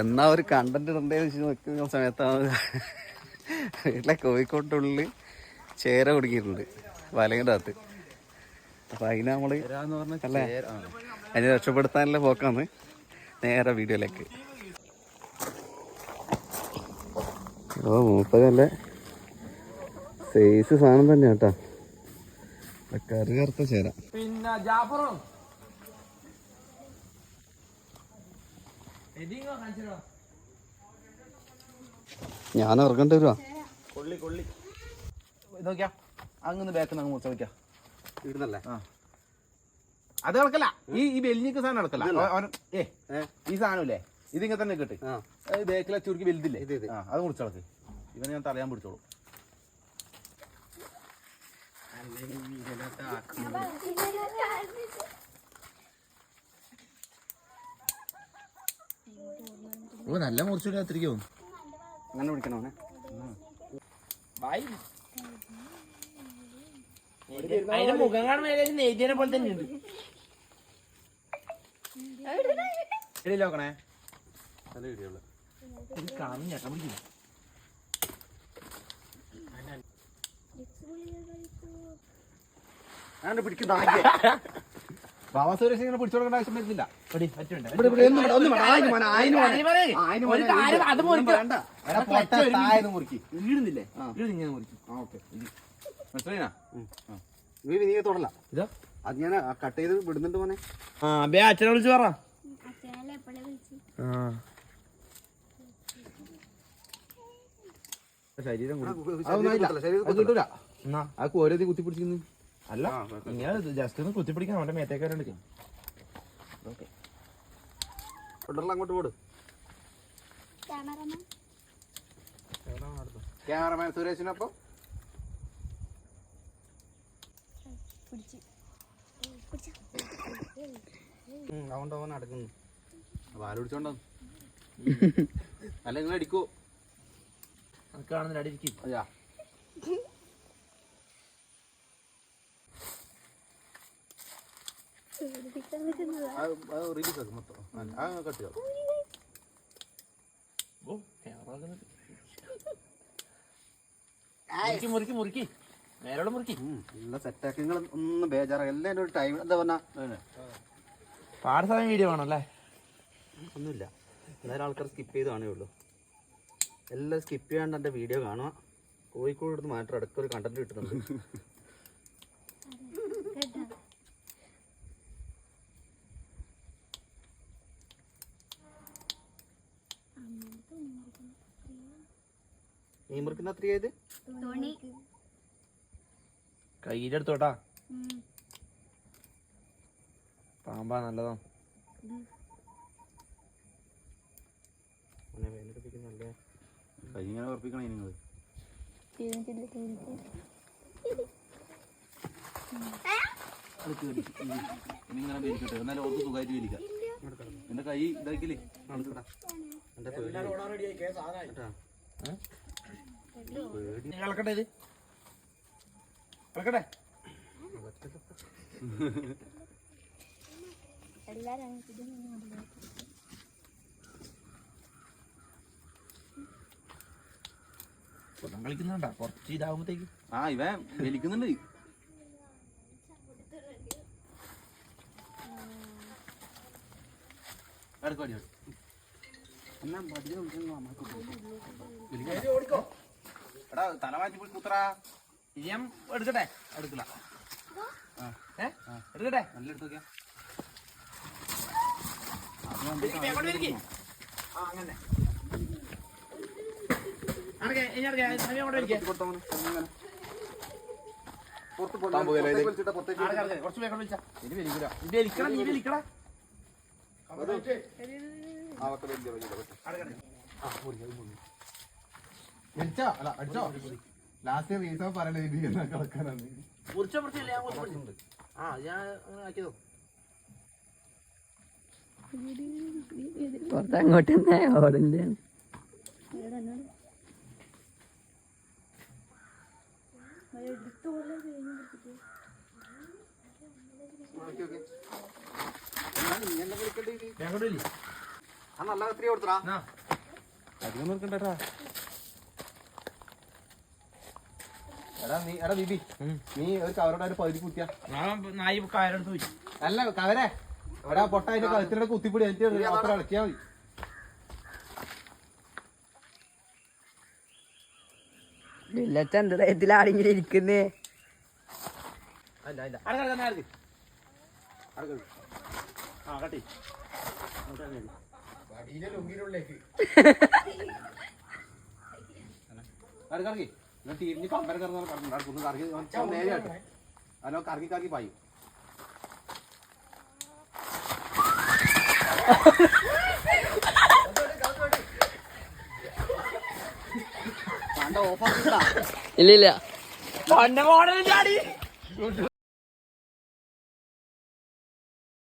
എന്നാ ഒരു കണ്ടന്റ് ഇടണ്ടേ വെച്ച് നോക്കുന്ന സമയത്താണ് വീട്ടിലെ കോഴിക്കോട്ടുള്ളിൽ ചേര കുടുക്കിയിട്ടുണ്ട് വലയുടെ അകത്ത് അപ്പൊ അതിനെ നമ്മൾ അല്ലേ? അതിനെ രക്ഷപ്പെടുത്താനുള്ള പോക്കാണ് നേരെ വീഡിയോയിലേക്ക്. ഓ മൂപ്പതല്ലേ സൈസ് സാധനം തന്നെ കേട്ടാ കറി കറുത്ത ചേരാ. പിന്നെ ജാഫറോ. ഞാൻ ഇറങ്ങേണ്ടി വരുവാ. കൊള്ളി കൊള്ളി. നോക്കിയാ. അങ്ങനെ ബാക്ക് അങ്ങ് മുറിച്ച നോക്കിയാ. ഇടുന്നല്ലേ? ആ. അത് കിടക്കല്ല ഈ ഈ വെല്ലിക്ക് സാധനം കിടക്കല്ല ഏ? ഈ സാധനമില്ലേ? ഇതിങ്ങനെ തന്നെ കിട്ടി. ആ. ബാക്കിലെ ചുരുക്കി വലുതില്ലേ. അത് മുറിച്ച് കിടക്ക് ഇവനെ ഞാൻ തലയാൻ പിടിച്ചോളൂ. ഓ നല്ല മുറിച്ചില്ലാത്തിരിക്കും അങ്ങനെ പിടിക്കണോ? അതിന്റെ മുഖം കാണുമ്പോ ഏകദേശം നെയ്തിനെ പോലെ തന്നെ ഉണ്ട്. ഇടയിൽ നോക്കണേ? നല്ല വീഡിയോ ഉള്ളു ഇത് കാണും ഞെട്ടാൻ പിടിക്കും ഞാൻ പിടിക്കുന്ന ബാബാ സുരേഷ് ഇങ്ങനെ പിടിച്ചു കൊടുക്കേണ്ട ആവശ്യം വരുന്നില്ല. ഇങ്ങനെ മുറിക്കും. മനസ്സിലായിനാ? നീ നീ തൊടല. ഇതാ. അത് ഞാൻ കട്ട് ചെയ്ത് വിടുന്നുണ്ട് മോനെ. ആ ബേ അച്ഛനെ വിളിച്ചു പറ. ശരീരം. ശരീരം കിട്ടൂല. എന്നാ ആ കോരതി കുത്തി പിടിച്ചിരുന്നു അല്ല നിങ്ങൾ ജസ്റ്റ് ഒന്ന് കുത്തിപ്പിടിക്കാൻ അവന്റെ മേത്തേക്കാരെ എടുക്കും കൊണ്ടുവരല അങ്ങോട്ട് പോട് ക്യാമറമാൻ. ക്യാമറമാൻ സുരേഷിനൊപ്പം പിടിച്ചു. പിടിച്ചു. അതുകൊണ്ട് അവൻ നടക്കുന്നു. പാൽ പിടിച്ചോണ്ടോ അല്ല നിങ്ങൾ അടിക്കോ കാണുന്നില്ല അടി ഇരിക്കും. അയ്യാ റിലീസ് ആക്കും മൊത്തം ആ കട്ട് ചെയ്തോ ഓ ക്യാമറ മുറുക്കി മുറുക്കി മുറുക്കി. നേരോടെ മുറുക്കി. ഉം, നല്ല സെറ്റാക്കി നിങ്ങൾ ഒന്നും എല്ലാം എന്റെ ഒരു ടൈം എന്താ പറഞ്ഞാ? പാട് സമയം വീഡിയോ വേണമല്ലേ ഒന്നുമില്ല. എന്നാലും ആൾക്കാർ സ്കിപ്പ് ചെയ്ത് കാണേ ഉള്ളൂ. എല്ലാം സ്കിപ്പ് ചെയ്യാണ്ട് എന്റെ വീഡിയോ കാണുക. കോഴിക്കോട് എടുത്ത് മാത്രം അടുത്തൊരു ഒരു കണ്ടന്റ് കിട്ടുന്നുണ്ട് കേട്ടോ മീൻ മുറിക്കുന്ന അത്ര ഏത് കയ്യിലെടുത്തോട്ടാ പാമ്പാ നല്ലതാ. കൈ ഇങ്ങനെ ഉറപ്പിക്കണേ നിങ്ങൾ. ഇങ്ങനെ വലിക്കട്ടെ എന്നാലും ഓർക്ക് സുഖമായിട്ട് വലിക്കാം എന്റെ കൈ ഇതാക്കില്ലേ? പേടി? റെഡിയായി പേടി ഇളക്കട്ടെ ഇത്. ഇളക്കട്ടെ. എല്ലാരും. കുളം കളിക്കുന്നുണ്ടാ? കുറച്ച് ഇതാകുമ്പോഴത്തേക്ക് ആ ഇവ വലിക്കുന്നുണ്ട് അടുക്കടി അടി അടുക്ക്. എന്നാ മതിയെ വിളിക്കുന്നു അമ്മയ്ക്ക് വലിക്കാം. എടാ തല മാറ്റി പോയി കുത്തറാ ഇനി ഞാൻ എടുക്കട്ടെ അടുക്കില്ല ഏ എടുക്കട്ടെ നല്ല എടുത്ത് നോക്കിയാ അങ്ങോട്ട് ഇരിക്ക്. ആ അങ്ങനെ. പുറത്ത് അടക്കെ കുറച്ച് വേഗം വിളിച്ചാ വലിച്ചോ അല്ല അടിച്ചോ? ലാസ്റ്റ് റീസൺ പറയണേ കിടക്കാനാണ് മുറിച്ച മുറിച്ചല്ലേ ഞാൻ പിടിച്ചിട്ടുണ്ട് ആ ഞാൻ ആക്കിയതോ പുറത്തങ്ങോട്ട് തന്നെ. ഓടണ്ടേ ഇവിടെ നല്ല കത്തിരി കൊടുത്തടാ. അധികം നിർക്കണ്ടട്ടാ എടാ നീ എടാ ബിബി നീ ഒരു കവറോടെ ഒരു പകുതി കുത്തിയാ. നായി കാരെടുത്ത് പോയി. അല്ല കവരെ. എടാ പൊട്ട അതിന്റെ കഴുത്തിനോട് കുത്തിപ്പിടി അത്ര ഇളക്കിയാ മതി. ധൈര്യത്തിലാണെങ്കിലും ഇരിക്കുന്നേ? അല്ല ആ കട്ടി തിരിഞ്ഞ് കമ്പരം കറങ്ങി കറങ്ങി ഒന്ന് കറങ്ങി നേരെ ആട്ടോ അല്ലോ കറങ്ങി കറങ്ങി പായും. ഓഫാക്കിട്ടാ ഇല്ല. ഇല്ല